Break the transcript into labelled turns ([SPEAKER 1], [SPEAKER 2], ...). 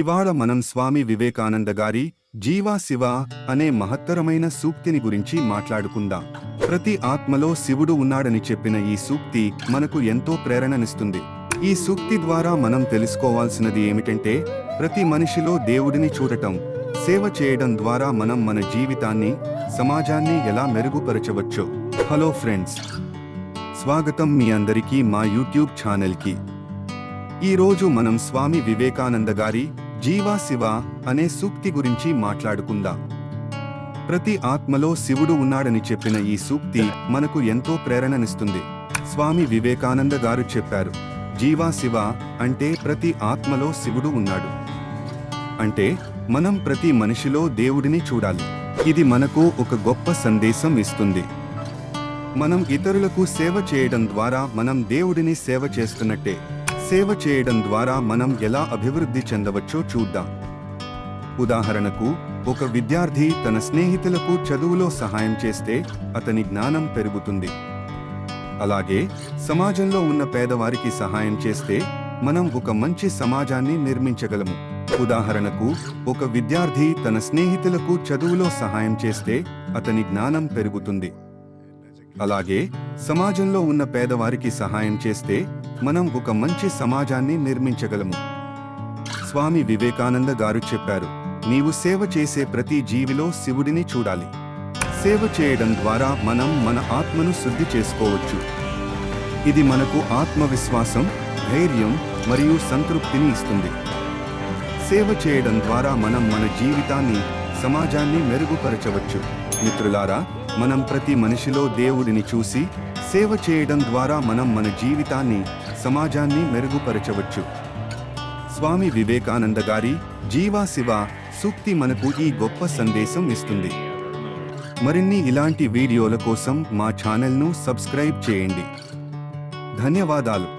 [SPEAKER 1] ఇవాళ మనం స్వామి వివేకానంద గారి జీవా శివ అనే మహత్తరమైన సూక్తిని గురించి మాట్లాడుకుందాం. ప్రతి ఆత్మలో శివుడు ఉన్నాడని చెప్పిన ఈ సూక్తి మనకు ఎంతో ప్రేరణనిస్తుంది. ఈ సూక్తి ద్వారా మనం తెలుసుకోవాల్సినది ఏమిటంటే ప్రతి మనిషిలో దేవుడిని చూడటం సేవ చేయడం ద్వారా మనం మన జీవితాన్ని సమాజాన్ని ఎలా మెరుగుపరచవచ్చు. హలో ఫ్రెండ్స్ స్వాగతం మీ అందరికీ మా యూట్యూబ్ ఛానల్కి. ఈ రోజు మనం స్వామి వివేకానంద గారి జీవా శివ అనే సూక్తి గురించి మాట్లాడుకుందాం. ప్రతి ఆత్మలో శివుడు ఉన్నాడని చెప్పిన ఈ సూక్తి మనకు ఎంతో ప్రేరణనిస్తుంది. స్వామి వివేకానంద గారు చెప్పారు జీవా శివ అంటే ప్రతి ఆత్మలో శివుడు ఉన్నాడు. అంటే మనం ప్రతి మనిషిలో దేవుడిని చూడాలి. ఇది మనకు ఒక గొప్ప సందేశం ఇస్తుంది. మనం ఇతరులకు సేవ చేయడం ద్వారా మనం దేవుడిని సేవ చేస్తున్నట్టే. సేవ చేయడం ద్వారా మనం ఎలా అభివృద్ధి చెందవచ్చో చూద్దాం. ఉదాహరణకు ఒక విద్యార్థి తన స్నేహితులకు చదువులో సహాయం చేస్తే అతని జ్ఞానం పెరుగుతుంది. అలాగే సమాజంలో ఉన్న పేదవారికి సహాయం చేస్తే మనం ఒక మంచి సమాజాన్ని నిర్మించగలము. ఉదాహరణకు ఒక విద్యార్థి తన స్నేహితులకు చదువులో సహాయం చేస్తే అతని జ్ఞానం పెరుగుతుంది. అలాగే సమాజంలో ఉన్న పేదవారికి సహాయం చేస్తే మనం ఒక మంచి సమాజాన్ని నిర్మించగలము. స్వామి వివేకానంద గారు చెప్పారు నీవు సేవ చేసే ప్రతి జీవిలో శివుడిని చూడాలి. సేవ చేయడం ద్వారా మనం మన ఆత్మను శుద్ధి చేసుకోవచ్చు. ఇది మనకు ఆత్మవిశ్వాసం ధైర్యం మరియు సంతృప్తిని ఇస్తుంది. సేవ చేయడం ద్వారా మనం మన జీవితాన్ని సమాజాన్ని మెరుగుపరచవచ్చు. మిత్రులారా మనం ప్రతి మనిషిలో దేవుడిని చూసి సేవ చేయడం ద్వారా మనం మన జీవితాన్ని సమాజాన్ని మెరుగుపరచవచ్చు. స్వామి వివేకానంద గారి జీవా శివ సూక్తి మనకు ఈ గొప్ప సందేశం ఇస్తుంది. మరిన్ని ఇలాంటి వీడియోల కోసం మా ఛానల్ను సబ్స్క్రైబ్ చేయండి. ధన్యవాదాలు.